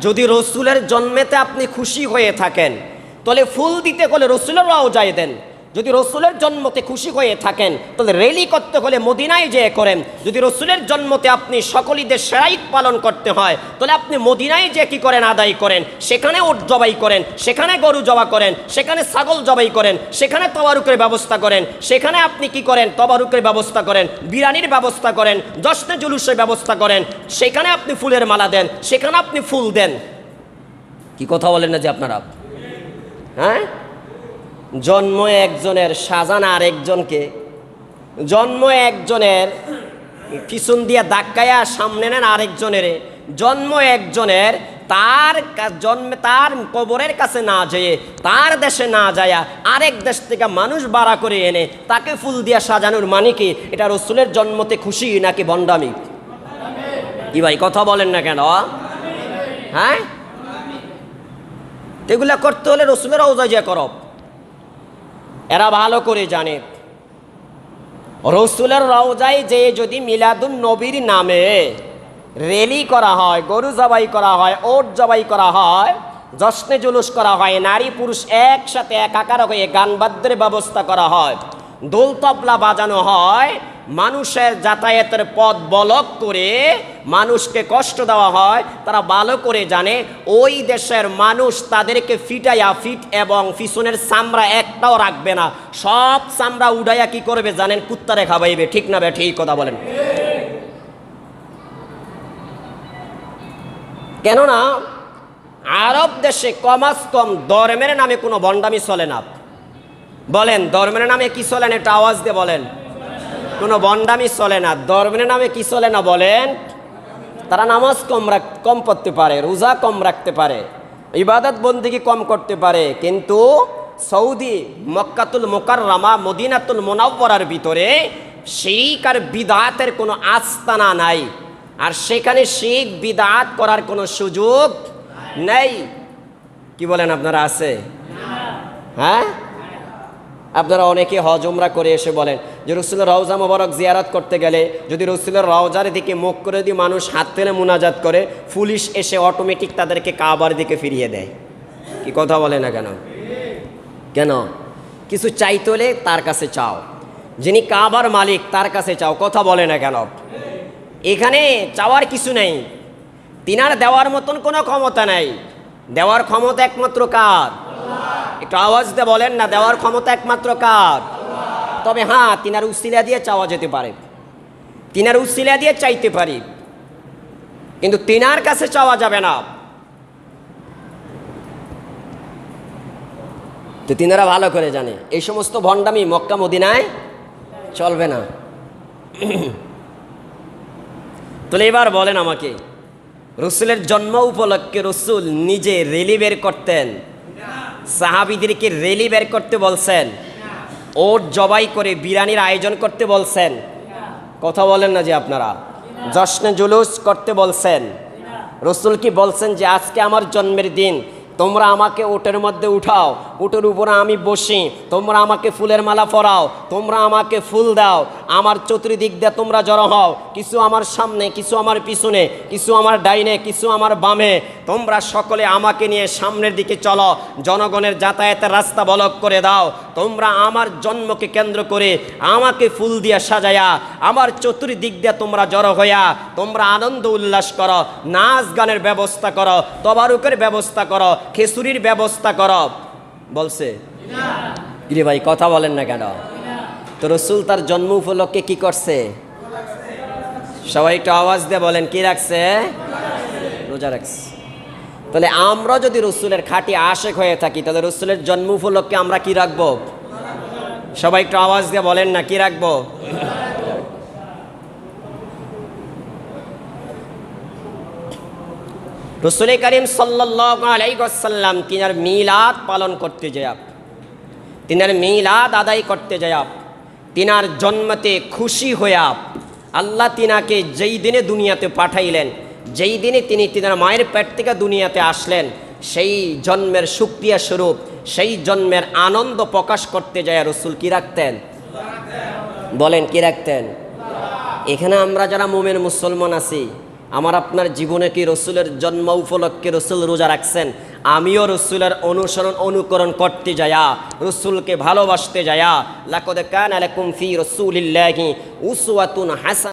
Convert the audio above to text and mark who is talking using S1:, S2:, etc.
S1: যদি রসুলের জন্মেতে আপনি খুশি হয়ে থাকেন, তাহলে ফুল দিতে গেলে রসুলের রাও যাই দেন। যদি রসুলের জন্মতে খুশি হয়ে থাকেন, তাহলে রেলি করতে হলে মদিনায় যেয়ে করেন। যদি রসুলের জন্মতে আপনি সকলীদের সেরাইত পালন করতে হয়, তাহলে আপনি মদিনায় যে কি করেন, আদায় করেন? সেখানে ওট জবাই করেন, সেখানে গরু জবা করেন, সেখানে ছাগল জবাই করেন, সেখানে তবারুকের ব্যবস্থা করেন, সেখানে আপনি কি করেন, তবারুকের ব্যবস্থা করেন, বিরিয়ানির ব্যবস্থা করেন, জশ্নে জুলুসের ব্যবস্থা করেন, সেখানে আপনি ফুলের মালা দেন, সেখানে আপনি ফুল দেন। কি কথা বলেন না যে আপনারা? হ্যাঁ? জন্ম একজনের, সাজান আর একজনকে। জন্ম একজনের, পিছন দিয়ে ধাক্কায়া সামনে নেন আরেকজনের। জন্ম একজনের, তার জন্মে তার কবরের কাছে না যেয়ে, তার দেশে না যায়া আরেক দেশ থেকে মানুষ বাড়া করে এনে তাকে ফুল দিয়া সাজানোর মানে কি? এটা রসুলের জন্মতে খুশি নাকি বন্ডামি কি ভাই, কথা বলেন না কেন? হ্যাঁ? এগুলা করতে হলে রসুলের ওজাইয়া করব। এরা ভালো করে জানে। রসুলের রওজায় যে যদি মিলাদুন নবীর নামে রেলি করা হয়, গরু জবাই করা হয়, ওট জবাই করা হয়, জশ্নে জুলুস করা হয়, নারী পুরুষ একসাথে একাকার হয়ে গান বাদ্যের ব্যবস্থা করা হয় দোল তবলা বাজানো হয় মানুষের যাতায়াতের পথ বলক করে মানুষকে কষ্ট দেওয়া হয়, তারা ভালো করে জানে, ওই দেশের মানুষ তাদেরকে ফিটাইয়া ফিট এবং পিছনের চামড়া একটাও রাখবে না। সব চামড়া উড়াইয়া কি করবে জানেন? কুত্তারে খাবাইবে ঠিক না বে ঠিক কথা বলেন। কেননা, আরব দেশে কমাস কম ধর্মের নামে কোনো বন্ডামি চলে না। বলেন, ধর্মের নামে কি চলে না? এটা আওয়াজ দিয়ে বলেন। কোনো বন্ডামি চলে না ধর্মের নামে কি চলে না বলেন? তারা নামাজ কম রাখ, কম পড়তে পারে, রোজা কম রাখতে পারে, ইবাদত বন্দিগি কম করতে পারে, কিন্তু সৌদি মক্কাতুল মোকাররামা, মদিনাতুল মোনাব্বরার ভিতরে শিরিক আর বিদাতের কোনো আস্তানা নাই, আর সেখানে শিখ বিদাত করার কোনো সুযোগ নেই। কি বলেন আপনারা আছে? হ্যাঁ? আপনারা অনেকে হজমরা করে এসে বলেন যে রসুলের রওজা মোবারক জিয়ারাত করতে গেলে, যদি রসুলের রওজার দিকে মুখ করে দিয়ে মানুষ হাত তেলে মোনাজাত করে, পুলিশ এসে অটোমেটিক তাদেরকে কাবার দিকে ফিরিয়ে দেয়। কি কথা বলে না কেন? কেন? কিছু চাইতে তার কাছে চাও। যিনি কাবার মালিক, তার কাছে চাও। কথা বলে না কেন? এখানে চাওয়ার কিছু নেই। তিনার দেওয়ার মতন কোনো ক্ষমতা নাই। দেওয়ার ক্ষমতা একমাত্র কার? একটু আওয়াজ দিয়ে বলেন না, দেওয়ার ক্ষমতা একমাত্র কার? তবে হ্যাঁ তিনার উসিলা দিয়ে চাওয়া যেতে পারে। তিনার উসিলা দিয়ে চাইতে পারি। কিন্তু তিনার কাছে চাওয়া যাবে না। তো তিনারা ভালো করে জানে, এই সমস্ত ভণ্ডামি মক্কা মদিনায় চলবে না। তাহলে এবার বলেন আমাকে, রসুলের জন্ম উপলক্ষে রসুল নিজে রেলি বের করতেন। সাহাবিদেরকে রেলি বের করতে বলছেন। ওট জবাই করে বিরিয়ানির আয়োজন করতে বলছেন। কথা বলেন না যে আপনারা। জশ্নে জুলুস করতে বলছেন। রসুল কি বলছেন যে, আজকে আমার জন্মের দিন। তোমরা আমাকে ওটের মধ্যে উঠাও উটের উপরে আমি বসি, তোমরা আমাকে ফুলের মালা পরাও, তোমরা আমাকে ফুল দাও, আমার চতুর্দিক দিয়ে তোমরা জড়ো হও, কিছু আমার সামনে, কিছু আমার পিছনে, কিছু আমার ডাইনে, কিছু আমার বামে, তোমরা সকলে আমাকে নিয়ে সামনের দিকে চলো, জনগণের যাতায়াতের রাস্তা বলক করে দাও, তোমরা আমার জন্মকে কেন্দ্র করে আমাকে ফুল দিয়ে সাজায়া, আমার চতুর্দিক দিয়ে তোমরা জড়ো হইয়া, তোমরা আনন্দ উল্লাস করো, নাচ গানের ব্যবস্থা করো, তবারুকের ব্যবস্থা করো খেসুরির ব্যবস্থা করো, বলছে। ইরে ভাই, কথা বলেন না কেন? তো রসুল তার জন্ম উপলক্ষে কি করছে? সবাই একটু আওয়াজ দিয়ে বলেন, কি রাখছে? রোজা রাখছে। তাহলে আমরা যদি রসুলের খাঁটি আশেক হয়ে থাকি, তাহলে রসুলের জন্ম উপলক্ষে আমরা কি রাখব? সবাই একটু আওয়াজ দিয়ে বলেন না, কি রাখব? রসুল করিম সাল্লাম তিনার মিলাদ পালন করতে যায় তিনার মিলাদ আদায় করতে যায় তিনার জন্মতে খুশি হইয়া আল্লাহ তিনাকে যেই দিনে দুনিয়াতে পাঠাইলেন, যেই দিনে তিনি তিনার মায়ের পেট থেকে দুনিয়াতে আসলেন, সেই জন্মের সুক্রিয়া স্বরূপ, সেই জন্মের আনন্দ প্রকাশ করতে যায় রসুল কি রাখতেন? বলেন কি রাখতেন? এখানে আমরা যারা মোমের মুসলমান আছি আমার আপনার জীবনে কি রসুলের জন্ম উপলক্ষে রসুল রোজা রাখছেন? আমিও রসুলের অনুসরণ, অনুকরণ করতে যায়া রসুলকে ভালোবাসতে যায়া লাকদ কান আলাকুম ফি রসুলিল্লাহি উসওয়াতুন হাসান।